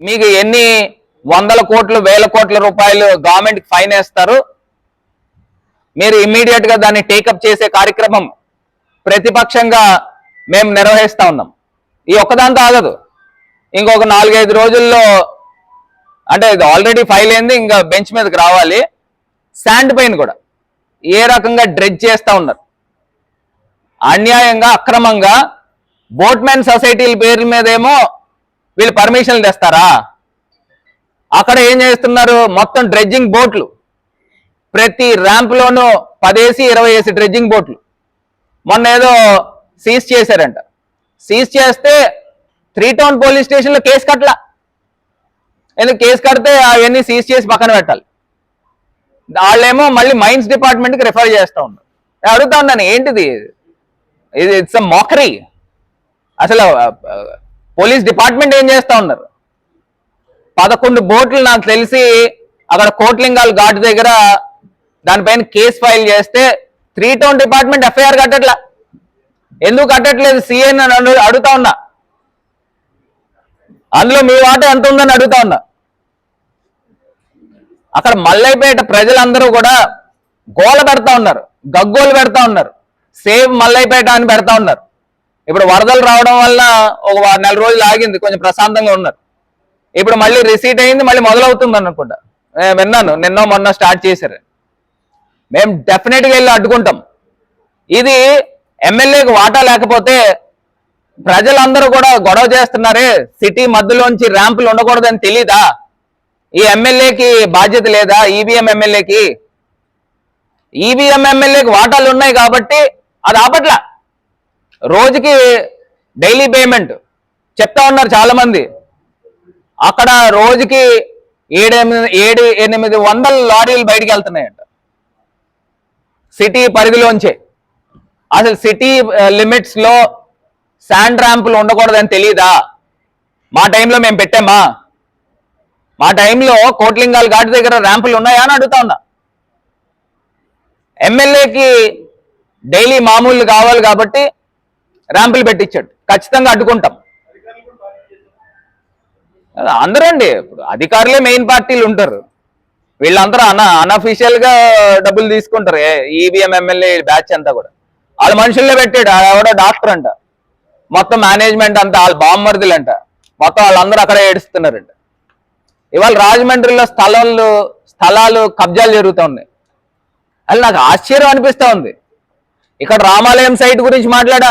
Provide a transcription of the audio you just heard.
మీకు ఎన్ని వందల కోట్లు వేల కోట్ల రూపాయలు గవర్నమెంట్కి ఫైన్ వేస్తారు? మీరు ఇమ్మీడియట్గా దాన్ని టేకప్ చేసే కార్యక్రమం ప్రతిపక్షంగా మేము నిర్వహిస్తా ఉన్నాం. ఈ ఒక్కదాంతో ఆగదు. ఇంకొక నాలుగైదు రోజుల్లో అంటే ఇది ఆల్రెడీ ఫైల్ అయింది ఇంకా బెంచ్ మీదకి రావాలి. శాండ్ పైన కూడా. ఏ రకంగా డ్రెడ్ చేస్తూ ఉన్నారు? అన్యాయంగా అక్రమంగా బోట్మెన్ సొసైటీల పేర్ల మీదేమో వీళ్ళు పర్మిషన్లు తెస్తారా? అక్కడ ఏం చేస్తున్నారు? మొత్తం డ్రెడ్జింగ్ బోట్లు. ప్రతి ర్యాంప్లోనూ పదేసి ఇరవై వేసి డ్రెడ్జింగ్ బోట్లు. మొన్న ఏదో సీజ్ చేశారంట. సీజ్ చేస్తే త్రీ టౌన్ పోలీస్ స్టేషన్లో కేసు కట్టలా. ఎందుకు కేసు కడితే అవన్నీ సీజ్ చేసి పక్కన పెట్టాలి. వాళ్ళేమో మళ్ళీ మైన్స్ డిపార్ట్మెంట్కి రిఫర్ చేస్తూ ఉన్నారు. అడుగుతా ఉన్నాను ఏంటిది? ఇది ఇట్స్ మోకరీ అసలు పోలీస్ డిపార్ట్మెంట్ ఏం చేస్తా ఉన్నారు? పదకొండు బోట్లు నాకు తెలిసి అక్కడ కోట్లింగాల్ ఘాట్ దగ్గర దానిపైన కేసు ఫైల్ చేస్తే త్రీ టౌన్ డిపార్ట్మెంట్ ఎఫ్ఐఆర్ కట్టట్లా. ఎందుకు కట్టట్లేదు? సిఐ అడుగుతా ఉన్నా. అందులో మీ వాట ఎంత ఉందని అడుగుతా ఉన్నా. అక్కడ మల్లైపేట ప్రజలందరూ కూడా గోల పెడతా ఉన్నారు. గగ్గోలు పెడతా ఉన్నారు. సేవ్ మల్లైపేట అని పెడతా ఉన్నారు. ఇప్పుడు వరదలు రావడం వల్ల ఒక నెల రోజులు ఆగింది కొంచెం ప్రశాంతంగా ఉన్నారు. ఇప్పుడు మళ్ళీ రిసీట్ అయింది మళ్ళీ మొదలవుతుంది అనుకుంటా. నేను విన్నాను నిన్నో మొన్న స్టార్ట్ చేశారు. మేము డెఫినెట్గా వెళ్ళి అడ్డుకుంటాం. ఇది ఎమ్మెల్యేకి వాటా లేకపోతే ప్రజలందరూ కూడా గొడవ చేస్తున్నారే సిటీ మధ్యలోంచి ర్యాంపులు ఉండకూడదని తెలీదా? ఈ ఎమ్మెల్యేకి బాధ్యత లేదా? ఈవీఎం ఎమ్మెల్యేకి? ఈవీఎం ఎమ్మెల్యేకి వాటాలు ఉన్నాయి కాబట్టి అది ఆపట్ల. రోజుకి డైలీ పేమెంట్ చెప్తా ఉన్నారు చాలా మంది అక్కడ రోజుకి ఏడు ఏడు ఎనిమిది వందల లారీలు బయటికి వెళ్తున్నాయంట. సిటీ పరిధిలోంచే. అసలు సిటీ లిమిట్స్లో శాండ్ ర్యాంపులు ఉండకూడదని తెలియదా మా టైంలో మేము పెట్టామా? మా టైంలో కోట్లింగాల ఘాట్ దగ్గర ర్యాంపులు ఉన్నాయా అని అడుగుతా ఉన్నా. ఎమ్మెల్యేకి డైలీ మామూలు కావాలి కాబట్టి ర్యాంపులు పెట్టించాడు. ఖచ్చితంగా అడ్డుకుంటాం. అందరూ అండి ఇప్పుడు అధికారులే మెయిన్ పార్టీలు ఉంటారు. వీళ్ళందరూ అన అన్అఫీషియల్గా డబ్బులు తీసుకుంటారు. ఈవీఎం ఎమ్మెల్యే బ్యాచ్ అంతా కూడా. వాళ్ళ మనుషుల్లో పెట్టాడు. ఆవిడ డాక్టర్ అంట. మొత్తం మేనేజ్మెంట్ అంతా వాళ్ళ బామ్మర్దులు అంట మొత్తం వాళ్ళందరూ అక్కడే ఏడుస్తున్నారంట. ఇవాళ రాజమండ్రిలో స్థలాలు స్థలాలు కబ్జాలు జరుగుతూ ఉన్నాయి అది నాకు ఆశ్చర్యం అనిపిస్తూ ఉంది. ఇక్కడ రామాలయం సైట్ గురించి మాట్లాడా?